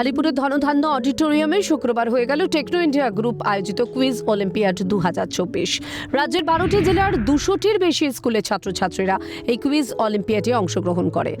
আলিপুরের ধনধান্য অডিটোরিয়ামে শুক্রবার হয়ে গেল টেকনো ইন্ডিয়া গ্রুপ আয়োজিত কুইজ অলিম্পিয়াড দু হাজার চব্বিশ। রাজ্যের বারোটি জেলার দুশোটির বেশি স্কুলের ছাত্রছাত্রীরা এই কুইজ অলিম্পিয়াডে অংশগ্রহণ করে।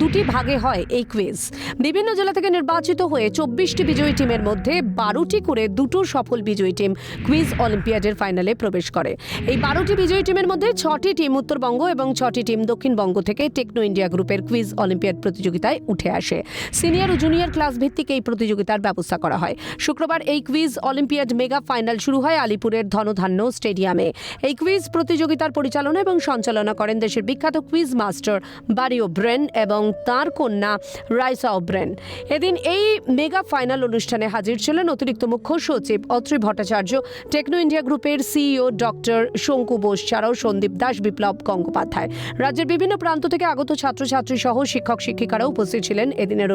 দুটি ভাগে হয় এই কুইজ। বিভিন্ন জেলা থেকে নির্বাচিত হয়ে চব্বিশটি বিজয়ী টিমের মধ্যে বারোটি করে দুটো সফল বিজয়ী টিম কুইজ অলিম্পিয়াডের ফাইনালে প্রবেশ করে। এই বারোটি বিজয়ী টিমের মধ্যে ছটি টিম উত্তরবঙ্গ এবং ছটি টিম দক্ষিণবঙ্গ থেকে টেকনো ইন্ডিয়া গ্রুপের কুইজ অলিম্পিয়াড প্রতিযোগিতায় উঠে আসে। সিনিয়র ও জুনিয়র ক্লাস ভিত্তিক এই প্রতিযোগিতার ব্যবস্থা করা হয়। শুক্রবার এই কুইজ অলিম্পিয়াড মেগা ফাইনাল শুরু হয় আলিপুরের ধনধান্য স্টেডিয়ামে। এই কুইজ প্রতিযোগিতার পরিচালনা এবং সঞ্চালনা করেন দেশের বিখ্যাত কুইজ মাস্টার বারিও ব্রেন এবং তার কন্যা রাইসা ব্রেন এদিন এই মেগা ফাইনাল অনুষ্ঠানে হাজির ছিলেন অতিরিক্ত মুখ্য সচিব অত্রি ভট্টাচার্য, টেকনো ইন্ডিয়া গ্রুপের সিইও ডক্টর শঙ্কু বোস ছাড়াও সন্দীপ দাস, বিপ্লব গঙ্গোপাধ্যায়। রাজ্যের বিভিন্ন প্রান্ত থেকে আগত ছাত্রছাত্রী সহ শিক্ষক শিক্ষিকারা উপস্থিত ছিলেন এদিনের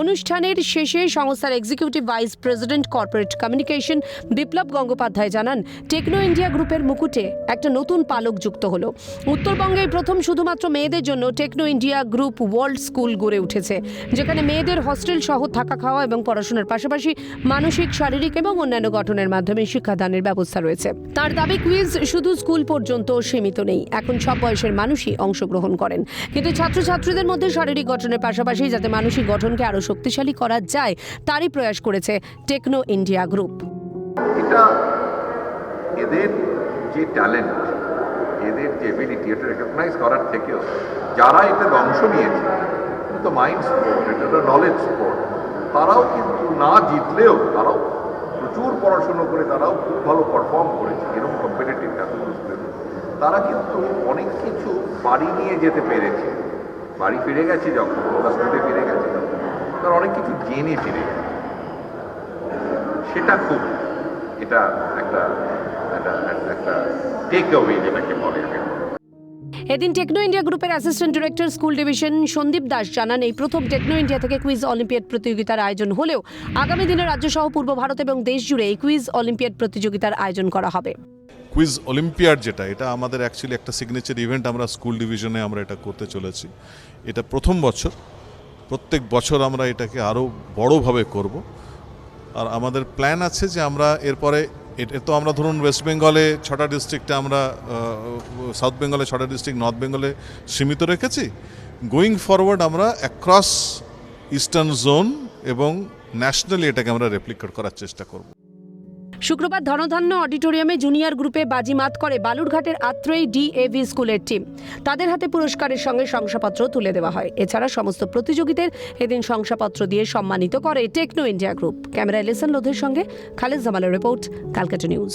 অনুষ্ঠানে অনুষ্ঠানের শেষে সংস্থার executive vice president corporate communication Biplab Gangopadhyay জানান টেকনো ইন্ডিয়া গ্রুপের মুকুটে একটা নতুন পালক যুক্ত হলো। উত্তরবঙ্গে প্রথম শুধুমাত্র মেয়েদের জন্য Techno India group world school গড়ে উঠেছে, যেখানে মেয়েদের হস্টেল সহ থাকা খাওয়া এবং পড়াশোনার পাশাপাশি মানসিক, শারীরিক এবং অন্যান্য গঠনের মাধ্যমে শিক্ষাদানের ব্যবস্থা রয়েছে। তার দাবি কুইজ শুধু স্কুল পর্যন্ত সীমিত নেই, এখন সব বয়সের মানুষই অংশগ্রহণ করেন। কিন্তু ছাত্রছাত্রীদের মধ্যে শারীরিক গঠনের পাশাপাশি যাতে মানসিক গঠনকে আরও শক্তিশালী করা যায়, তারই প্রয়াস করেছে টেকনো ইন্ডিয়া গ্রুপ। এটা এদের যে ট্যালেন্ট, এদের যে এবিলিটি এটা রেকগনাইজ করার থেকেও যারা এটার অংশ নিয়েছে তো মাইন্ড স্পোর্ট এটা তো নলেজ স্পোর্ট তারাও কিন্তু না জিতলেও, তারাও প্রচুর পড়াশুনো করে তারাও খুব ভালো পারফর্ম করেছে, এরকম কম্পিটিটিভ তারা কিন্তু অনেক কিছু বাড়ি নিয়ে যেতে পেরেছে। বাড়ি ফিরে গেছে যখন ওরা স্কুলে ফিরে তারা অনেক কিছু জেনে ফিরে সেটা খুব এটা একটা একটা একটা টেক অ্যাওয়ে যেটাকে বলে এদিন টেকনো ইন্ডিয়া গ্রুপের assistant director school division Sandip Das জানান এই প্রথম টেকনো ইন্ডিয়া থেকে কুইজ অলিম্পিয়াড প্রতিযোগিতার আয়োজন হলেও আগামী দিনে রাজ্য সহ পূর্ব ভারত এবং দেশ জুড়ে এই কুইজ অলিম্পিয়াড প্রতিযোগিতার আয়োজন করা হবে। কুইজ অলিম্পিয়াড যেটা এটা আমাদের অ্যাকচুয়ালি একটা সিগনেচার ইভেন্ট আমরা স্কুল ডিভিশনে আমরা এটা করতে চলেছি। এটা প্রথম বছর। প্রত্যেক বছর আমরা এটাকে আরও বড়োভাবে করব। আর আমাদের প্ল্যান আছে যে আমরা এরপরে এটা তো আমরা ধরুন ওয়েস্ট বেঙ্গলে ছটা ডিস্ট্রিক্টে আমরা সাউথ বেঙ্গলে ছটা ডিস্ট্রিক্ট নর্থ বেঙ্গলে সীমিত রেখেছি। গোয়িং ফরওয়ার্ড আমরা অ্যাক্রস ইস্টার্ন জোন এবং ন্যাশনালি এটাকে আমরা রেপ্লিকেট করার চেষ্টা করব। শুক্রবার ধনধান্য অডিটোরিয়ামে জুনিয়র গ্রুপে বাজিমাত করে বালুরঘাটের আত্রেই ডিএভি স্কুলের টিম। তাদের হাতে পুরস্কারের সঙ্গে শংসাপত্র তুলে দেওয়া হয়। এছাড়া সমস্ত প্রতিযোগীদের এদিন শংসাপত্র দিয়ে সম্মানিত করে টেকনো ইন্ডিয়া গ্রুপ। ক্যামেরায় লেসন লোধের সঙ্গে খালেদ জামালের রিপোর্ট, কালকাটা নিউজ।